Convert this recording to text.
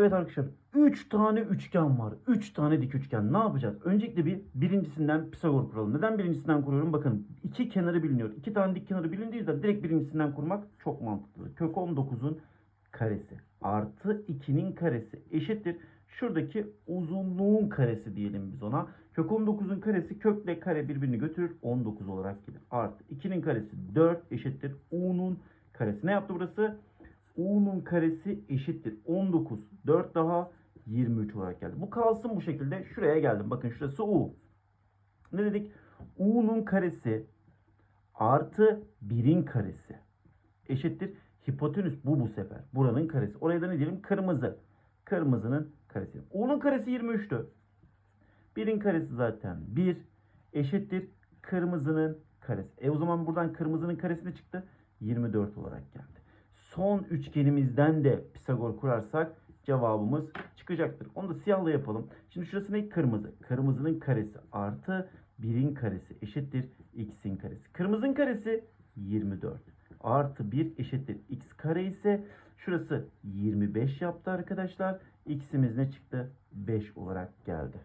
Evet arkadaşlar 3 tane üçgen var. 3 tane dik üçgen. Ne yapacağız? Öncelikle bir birincisinden Pisagor kuralım. Neden birincisinden kuruyorum? Bakın iki kenarı biliniyor. İki tane dik kenarı bilindiği yüzden direkt birincisinden kurmak çok mantıklı. Kök 19'un karesi artı 2'nin karesi eşittir. Şuradaki uzunluğun karesi diyelim biz ona. Kök 19'un karesi kökle kare birbirini götürür. 19 olarak gelir. Artı 2'nin karesi 4 eşittir. U'nun karesi. Ne yaptı burası? U'nun karesi eşittir. 19. 4 daha 23 olarak geldi. Bu kalsın bu şekilde. Şuraya geldim. Bakın şurası U. Ne dedik? U'nun karesi artı 1'in karesi eşittir. Hipotenüs bu bu sefer. Buranın karesi. Oraya da ne diyelim? Kırmızı. Kırmızının karesi. U'nun karesi 23'tü. 1'in karesi zaten 1 eşittir. Kırmızının karesi. E o zaman buradan kırmızının karesi ne çıktı? 24 olarak geldi. Son üçgenimizden de Pisagor kurarsak cevabımız çıkacaktır. Onu da siyahla yapalım. Şimdi şurası ne? Kırmızı. Kırmızının karesi artı 1'in karesi eşittir x'in karesi. Kırmızının karesi 24 artı 1 eşittir x kare ise şurası 25 yaptı arkadaşlar. X'imiz ne çıktı? 5 olarak geldi.